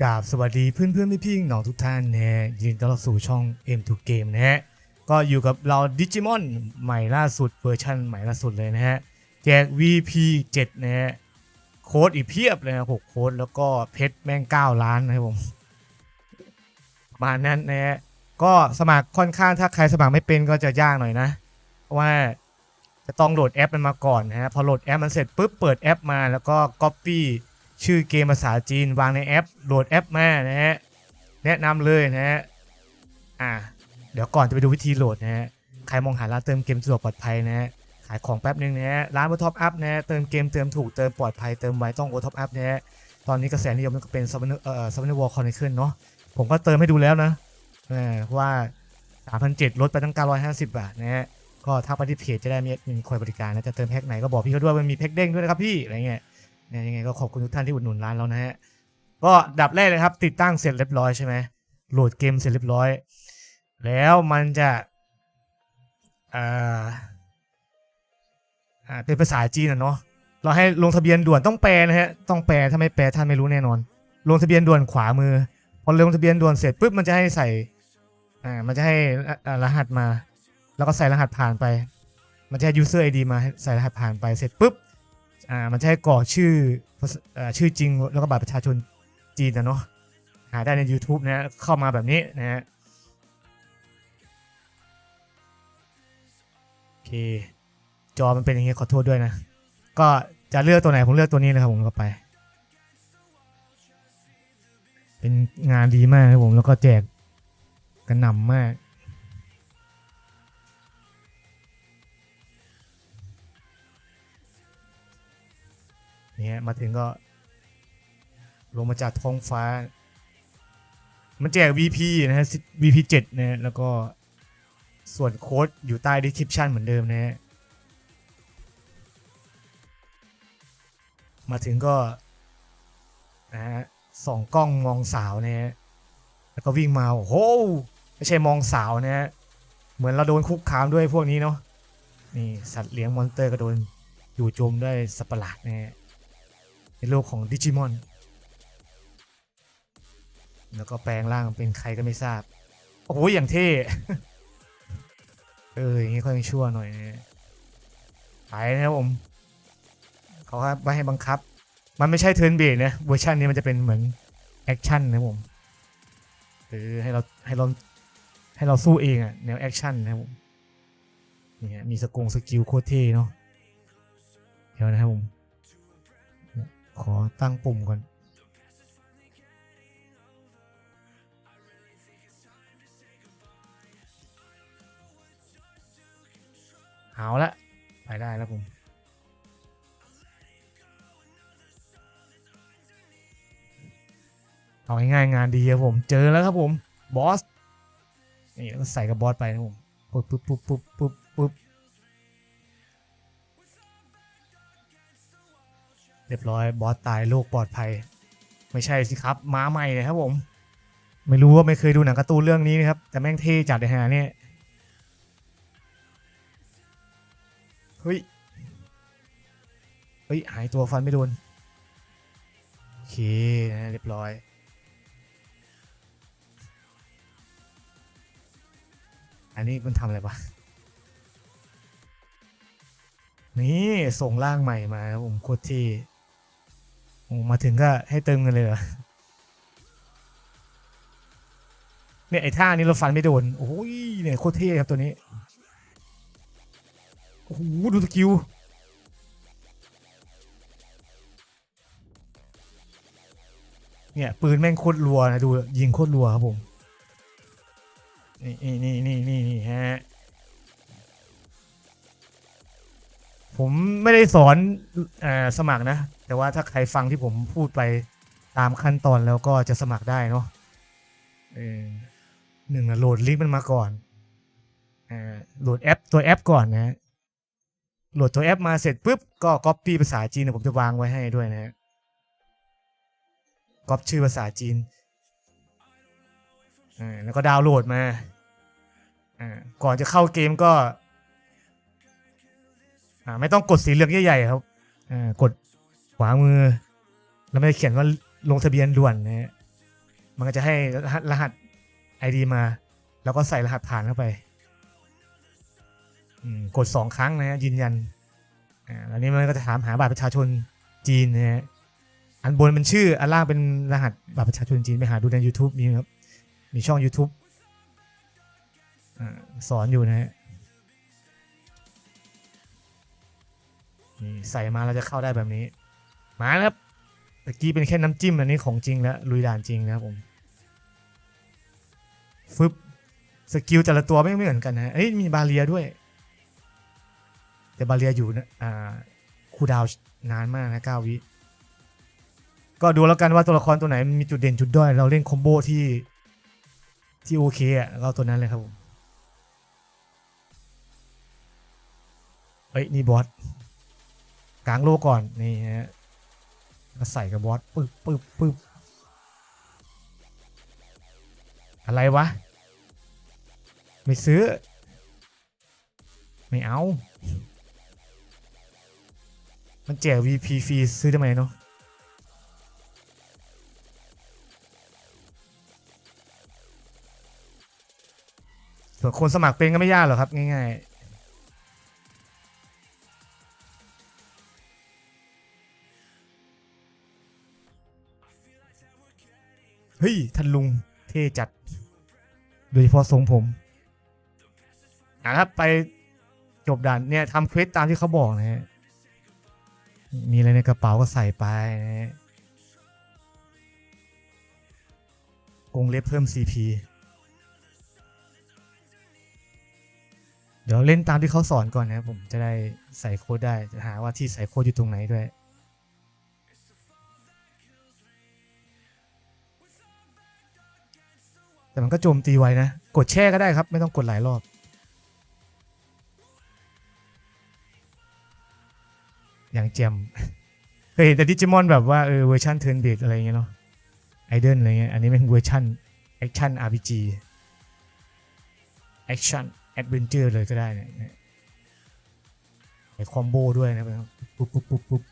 กราบสวัสดีเพื่อนเพื่อนพี่พี่ๆน้องทุกท่านนะฮะยินดีต้อนรับสู่ช่อง M2 Game นะฮะก็อยู่กับเราดิจิมอนใหม่ล่าสุดเวอร์ชันใหม่ล่าสุดเลยนะฮะแจก VP 7นะฮะโค้ดอีกเพียบเลยนะหกโค้ดแล้วก็เพชรแม่ง 9 ล้านนะครับผมประมาณนั้นนะฮะก็สมัครค่อนข้างถ้าใครสมัครไม่เป็นก็จะยากหน่อยนะ เพราะว่าจะต้องโหลดแอปมันมาก่อนนะฮะพอโหลดแอปมันเสร็จปุ๊บเปิดแอปมาแล้วก็ Copy ชื่อเกมภาษาจีนวางในแอปโหลดแอปมานะฮะแนะนำเลยนะฮะอ่าเดี๋ยวก่อนจะไปดูวิธีโหลดนะฮะใครมองหาร้านเติมเกมสะดวกปลอดภัยนะฮะขายของแป๊บนึงนะฮะร้านโอท็อปอัพนะฮะเติมเกมเติมถูกเติมปลอดภัยเติมไวต้องโอท็อปอัพนะฮะตอนนี้กระแสนิยมก็เป็นซัมเนอร์เอ่อซัมเนอร์วอลคอนเนคเนาะผมก็เติมให้ดูแล้วนะเออว่า 3,700ลดไปตั้ง 950 บาทนะฮะก็ทักไปที่เพจจะได้มีมีคอยบริการนะจะเติมแพ็คไหนก็บอกพี่เขาด้วยมันมีแพ็คเด้งด้วยนะครับพี่อะไรเงี้ย เนี่ยยังไงก็ขอบคุณทุกท่านที่อุดหนุนร้านเรานะฮะก็ดับแรกเลยครับ ติดตั้งเสร็จเรียบร้อยใช่ไหมโหลดเกมเสร็จเรียบร้อย แล้วมันจะอ่าอ่าเป็นภาษาจีนอะเนาะเราให้ลงทะเบียนด่วนต้องแปลนะฮะต้องแปลถ้าไม่แปลท่านไม่รู้แน่นอน ลงทะเบียนด่วนขวามือพอลงทะเบียนด่วนเสร็จปุ๊บมันจะให้ใส่อ่ามันจะให้รหัสมา แล้วก็ใส่รหัสผ่านไป มันจะให้ user ID มาใส่รหัสผ่านไปเสร็จปุ๊บ อ่ามันจะให้กรอกชื่ออชื่อจริงแล้วก็บัตรประชาชนจีนนะเนาะหาได้ใน YouTube นะฮะเข้ามาแบบนี้นะฮะโอเค จอมันเป็นอย่างเงี้ยขอโทษด้วยนะ ก็จะเลือกตัวไหนผมเลือกตัวนี้นะครับผมก็ไป เป็นงานดีมากครับผมแล้วก็แจกกระหน่ำมาก เนี่ยมาถึงก็ ลงมาจากท้องฟ้า มันแจก VP นะฮะ VP 7นะฮะแล้วก็ส่วนโค้ดอยู่ใต้ description เหมือนเดิมนะฮะมาถึงก็นะฮะส่องกล้องมองสาวนะฮะแล้วก็วิ่งมาโอ้โหไม่ใช่มองสาวนะฮะเหมือนเราโดนคุกคามด้วยพวกนี้เนาะนี่สัตว์เลี้ยงมอนสเตอร์ก็โดนอยู่โจมด้วยสัตว์ปหลาดนะฮะ ในโลกของดิจิมอน แล้วก็แปลงร่างเป็นใครก็ไม่ทราบ โอ้โห อย่างเท่ เออ อย่างงี้ค่อยชั่วหน่อยนะไปนะครับผม เขาครับไม่ให้บังคับ มันไม่ใช่เทิร์นเบรนะเวอร์ชันนี้มันจะเป็นเหมือนแอคชั่นนะผมเออให้เราให้เราให้เราสู้เองอะแนวแอคชั่นนะครับผมนี่ฮะมีสกงสกิลโคตรเท่เนาะเดี๋ยวนะครับผม ขอตั้งปุ่มก่อน เอาละ ไปได้แล้วผมเอาง่ายๆงานดีครับผม เจอแล้วครับผม บอส นี่แล้วก็ใส่กับบอสไปนะผม ปุ๊บปุ๊บปุ๊บปุ๊บปุ๊บปุ๊บ รียบร้อยบอสตายโลกปลอดภัย ไม่ใช่สิครับม้าใหม่เลยครับผม ไม่รู้ว่าไม่เคยดูหนังการ์ตูนเรื่องนี้นะครับ แต่แม่งเท่จัดเลยฮะเนี่ยเฮ้ยเฮ้ยหายตัวฟันไม่โดนโอเคนะเรียบร้อยอันนี้มันทำอะไรวะนี่ส่งร่างใหม่มาครับผมโคตรเที่ อ้มาถึงก็ให้เติมเงินเลยเหรอเนี่ยไอ้ท่านี้เราฟันไม่โดน โอ้ยเนี่ยโคตรเท่ครับตัวนี้ โอ้โหดูสกิล เนี่ยปืนแม่งโคตรรัวนะดูยิงโคตรรัวครับผม นี่นี่นี่นี่นี่ฮะ ผมไม่ได้สอนเออสมัครนะ แต่ว่าถ้าใครฟังที่ผมพูดไปตามขั้นตอนแล้วก็จะสมัครได้เนาะหนึ่งโหลดลิงก์มันมาก่อนโหลดแอปตัวแอปก่อนนะโหลดตัวแอปมาเสร็จปุ๊บก็ก๊อปปี้ภาษาจีนผมจะวางไว้ให้ด้วยนะฮะก๊อปชื่อภาษาจีนแล้วก็ดาวน์โหลดมาก่อนจะเข้าเกมก็ อ่าไม่ต้องกดสีเหลืองใหญ่ๆครับอ่ากดขวามือ แล้วไม่เขียนว่าลงทะเบียนด่วนนะฮะมันก็จะให้รหัสรหัส ID มา แล้วก็ใส่รหัสผ่านเข้าไปอืมกดสองครั้งนะฮะยืนยันอ่าแล้วนี้มันก็จะถามหาบัตรประชาชนจีนนะฮะอันบนเป็นชื่อ อันล่างเป็นรหัสบัตรประชาชนจีนไปหาดูใน YouTube มีครับ มีช่อง YouTube อาสอนอยู่นะฮะ นี่ใส่มาเราจะเข้าได้แบบนี้ มาครับตะกี้เป็นแค่น้ำจิ้มอันนี้ของจริงแล้วลุยด่านจริงนะครับผมฟึบสกิลแต่ละตัวไม่เหมือนกันนะเอ้ยมีบาเรียด้วย แต่บาเรียอยู่นะอ่าคูดาวน์นานมากนะเก้าวิ ก็ดูแล้วกันว่าตัวละครตัวไหนมีจุดเด่นจุดด้อย เราเล่นคอมโบที่ที่โอเคอะเราตัวนั้นเลยครับผมเฮ้ยนี่บอส กลางโลก่อนนี่ฮะก็ใส่กับบอสปึ๊บปึ๊บปึ๊บอะไรวะ ไม่ซื้อ ไม่เอา มันแจก VP ฟรีซื้อได้ไหมเนาะส่วนคนสมัครเป็นก็ไม่ยากหรอกครับ ง่าย ๆ เฮ้ยท่านลุงเท่จัด โดยเฉพาะทรงผมอะครับไปจบด่านเนี่ยทำเควสตามที่เขาบอกนะฮะมีอะไรในกระเป๋าก็ใส่ไปนะฮะกรงเล็บเพิ่ม CP เดี๋ยวเล่นตามที่เขาสอนก่อนนะครับผมจะได้ใส่โค้ดได้จะหาว่าที่ใส่โค้ดอยู่ตรงไหนด้วย แต่มันก็โจมตีไวนะ กดแช่ก็ได้ครับ ไม่ต้องกดหลายรอบ อย่างแจมเคยเห็นแต่ดิจิมอนแบบว่าเออเวอร์ชันเทิร์นเบดอะไรเงี้ยเนาะไอเดิลอะไรเงี้ยอันนี้เป็นเวอร์ชันแอคชั่น RPG แอคชั่นแอดเวนเจอร์เลยก็ได้เนี่ยไอคอมโบด้วยนะครับปุ๊บปุ๊บปุ๊บปุ๊บ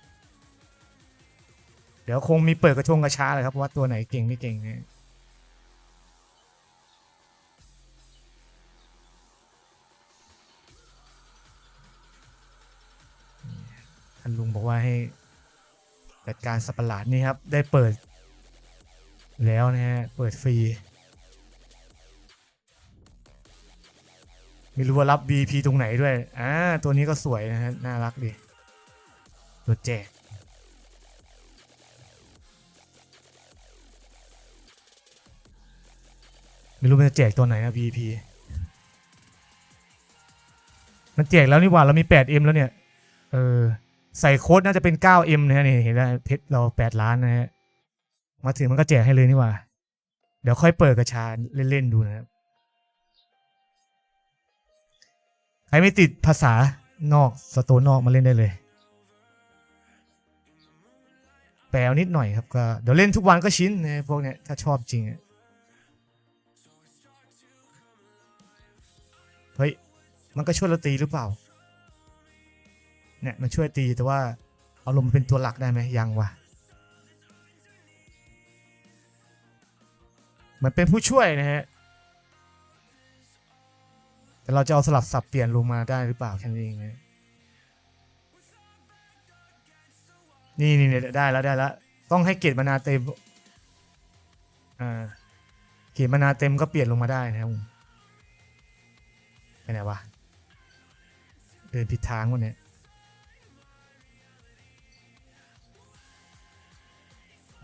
เดี๋ยวคงมีเปิดกระชงกระช้าเลยครับว่าตัวไหนเก่งไม่เก่งเนี่ย จัดการสัตว์ประหลาดนี่ครับ ได้เปิด แล้วนะฮะ เปิดฟรี ไม่รู้ว่ารับ BP ตรงไหนด้วย อ่า ตัวนี้ก็สวยนะฮะ น่ารักดี ตัวแจกไม่รู้มันจะแจกตัวไหนนะ BP มันแจกแล้วนี่หว่าเรามี 8M แล้วเนี่ย เออ ใส่โค้ดน่าจะเป็น 9M นะฮะนี่เห็นไหมเพชรเรา8ล้านนะฮะมาถึงมันก็แจกให้เลยนี่ว่า เดี๋ยวค่อยเปิดกระชาเล่น ๆ ดูนะครับใครไม่ติดภาษานอกสโตนนอกมาเล่นได้เลย แปลนิดหน่อยครับก็เดี๋ยวเล่นทุกวันก็ชินนะพวกเนี้ยถ้าชอบจริงอะเฮ้ย มันก็ช่วยเราตีหรือเปล่า เนี่ยมันช่วยตีแต่ว่าเอาลมเป็นตัวหลักได้ไหมยังวะเหมือนเป็นผู้ช่วยนะฮะแต่เราจะเอาสลับสับเปลี่ยนลงมาได้หรือเปล่าแค่นั้นเองนะนี่นี่เนี่ยได้แล้วได้แล้วต้องให้เกรดมานาเต็มอ่าเกรดมานาเต็มก็เปลี่ยนลงมาได้นะครับไปไหนวะเดินผิดทางวะเนี่ย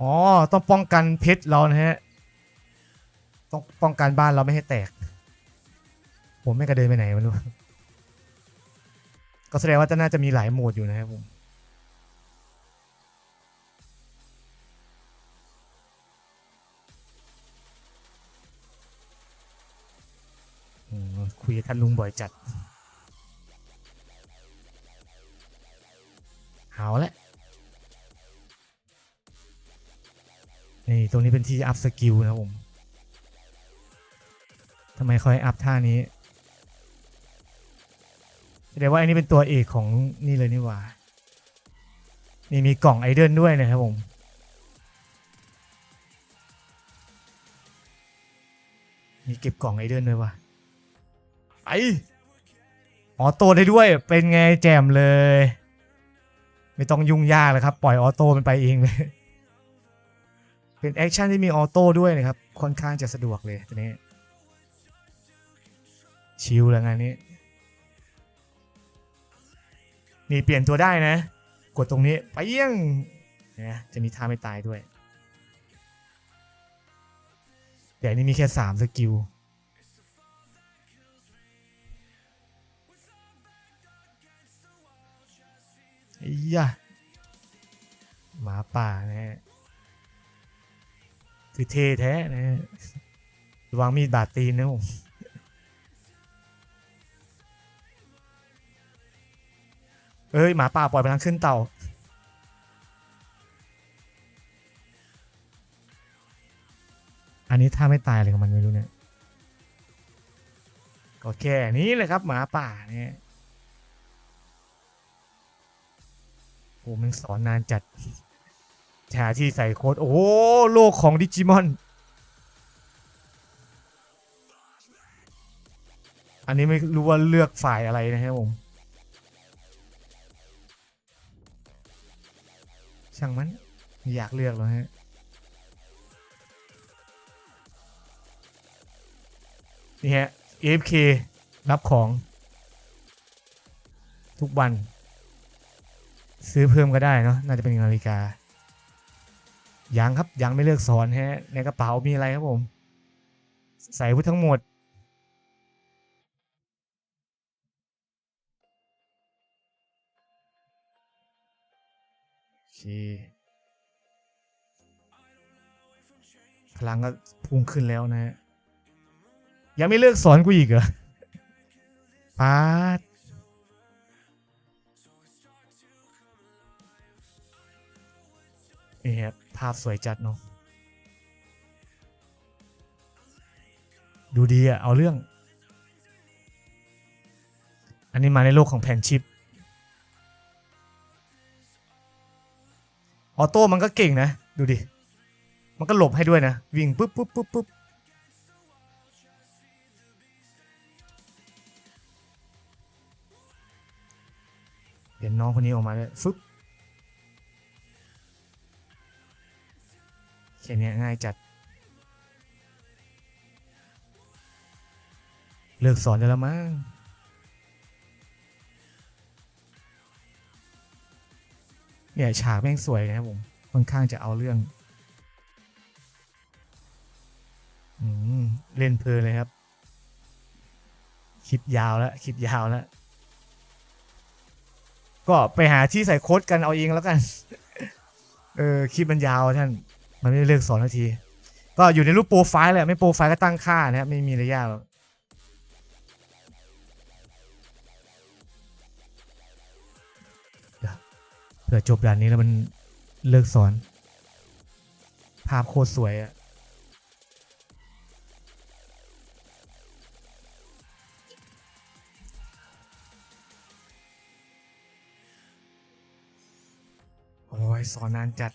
อ๋อ ต้องป้องกันเพชรเรานะฮะ ต้องป้องกันบ้านเราไม่ให้แตก ผมไม่กระเดินไปไหนไม่รู้ ก็แสดงว่าจะน่าจะมีหลายโหมดอยู่นะครับผม คุยท่านลุงบ่อยจัด เอาละ นี่ตรงนี้เป็นที่อัพสกิลนะครับผมทำไมเขาให้อัพท่านี้แสดงว่าอันนี้เป็นตัวเอกของนี่เลยนี่หว่า นี่มีกล่องไอเดิลด้วยนะครับผม มีเก็บกล่องไอเดินด้วยว่ะไออโต้ได้ด้วยเป็นไงแจมเลย ไม่ต้องยุ่งยากเลยครับ ปล่อยออโต้มันไปเองเลย เป็นแอคชั่นที่มีออโต้ด้วยนะครับ ค่อนข้างจะสะดวกเลยตัวนี้ ชิลแล้วงานนี้ นี่เปลี่ยนตัวได้นะ กดตรงนี้ไปเยี่ยงนะจะมีท่าไม่ตายด้วย แต่อันนี่มีแค่สามสกิลไอ้ยะหมาป่านะฮะ คือเทแท้นะระวังมีดบาดตีนนะผมเอ้ยหมาป่าปล่อยพลังขึ้นเต่า อันนี้ถ้าไม่ตายเลยกับมันไม่รู้เนี่ย ก็แค่นี้เลยครับหมาป่าเนี่ยโอ้มันสอนนานจัด หาที่ใส่โค้ด โอ้โหโลกของดิจิมอน อันนี้ไม่รู้ว่าเลือกฝ่ายอะไรนะครับผม ช่างมัน อยากเลือกแล้วฮะ นี่ฮะ AFK รับของ ทุกวัน ซื้อเพิ่มก็ได้เนาะน่าจะเป็นนาฬิกา ยังครับยังไม่เลือกสอนฮะ ในกระเป๋ามีอะไรครับผม ใส่พุททั้งหมด โอเค พลังก็พุ่งขึ้นแล้วนะฮะ ยังไม่เลิกสอนกูอีกเหรอปาดนี่ครับ ภาพสวยจัดเนาะดูดีอะเอาเรื่อง อันนี้มาในโลกของแผ่นชิป ออโต้มันก็เก่งนะ ดูดิ มันก็หลบให้ด้วยนะ วิ่งปุ๊บปุ๊บปุ๊บปุ๊บเห็นน้องคนนี้ออกมาเลยฟึบ แค่นี้ง่ายจัด เลิกสอนได้แล้วมั้งเนี่ยฉากแม่งสวยนะผมค่อนข้างจะเอาเรื่องอืมเล่นเพลินเลยครับ คลิปยาวแล้วคลิปยาวแล้ว ก็ไปหาที่ใส่โค้ดกันเอาเองแล้วกัน เออ คลิปมันยาวท่าน มันไม่ได้เลือกสอนทันที ก็อยู่ในรูปโปรไฟล์แหละไม่โปรไฟล์ก็ตั้งค่านะครับไม่มีอะไรยากหรอกเผื่อจบด่านนี้แล้วมันเลิกสอน ภาพโคตรสวยอะโอ้ยสอนนานจัด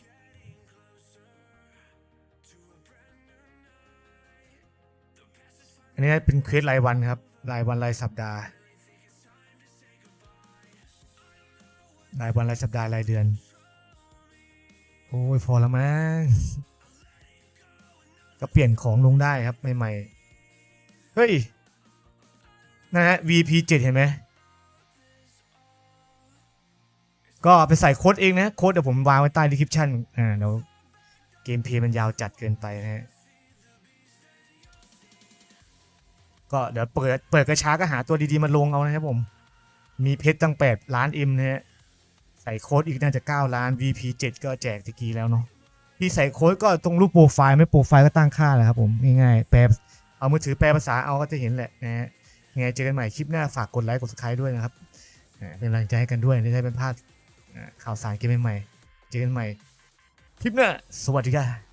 นนี้เป็นเควสรายวันครับ รายวันรายสัปดาห์ รายวันรายสัปดาห์รายเดือน โอ้ยพอแล้วมั้งก็เปลี่ยนของลงได้ครับใหม่ๆ เฮ้ย นะฮะ VP 7เห็นไหม ก็ไปใส่โค้ดเองนะ โค้ดเดี๋ยวผมวางไว้ใต้ดีคริปชั่น อ่าเดี๋ยวเกมเพย์มันยาวจัดเกินไปนะฮะ ก็เดี๋ยวเปิดเปิดกระช้าก็หาตัวดีๆมาลงเอานะครับผม มีเพชรตั้ง 8 ล้านเอ็มนะฮะใส่โค้ดอีกน่าจะ 9 ล้าน VP 7 ก็แจกตะกี้แล้วเนาะที่ใส่โค้ดก็ตรงรูปโปรไฟล์ไม่โปรไฟล์ก็ตั้งค่าแหละครับผมง่ายๆแปลเอามือถือแปลภาษาเอาก็จะเห็นแหละนะฮะยังไงเจอกันใหม่คลิปหน้าฝากกดไลค์กด subscribe ด้วยนะครับเป็นกำลังใจให้กันด้วยไม่ได้เป็นพลาดข่าวสารเกมใหม่ๆเจอกันใหม่คลิปหน้าสวัสดีครับ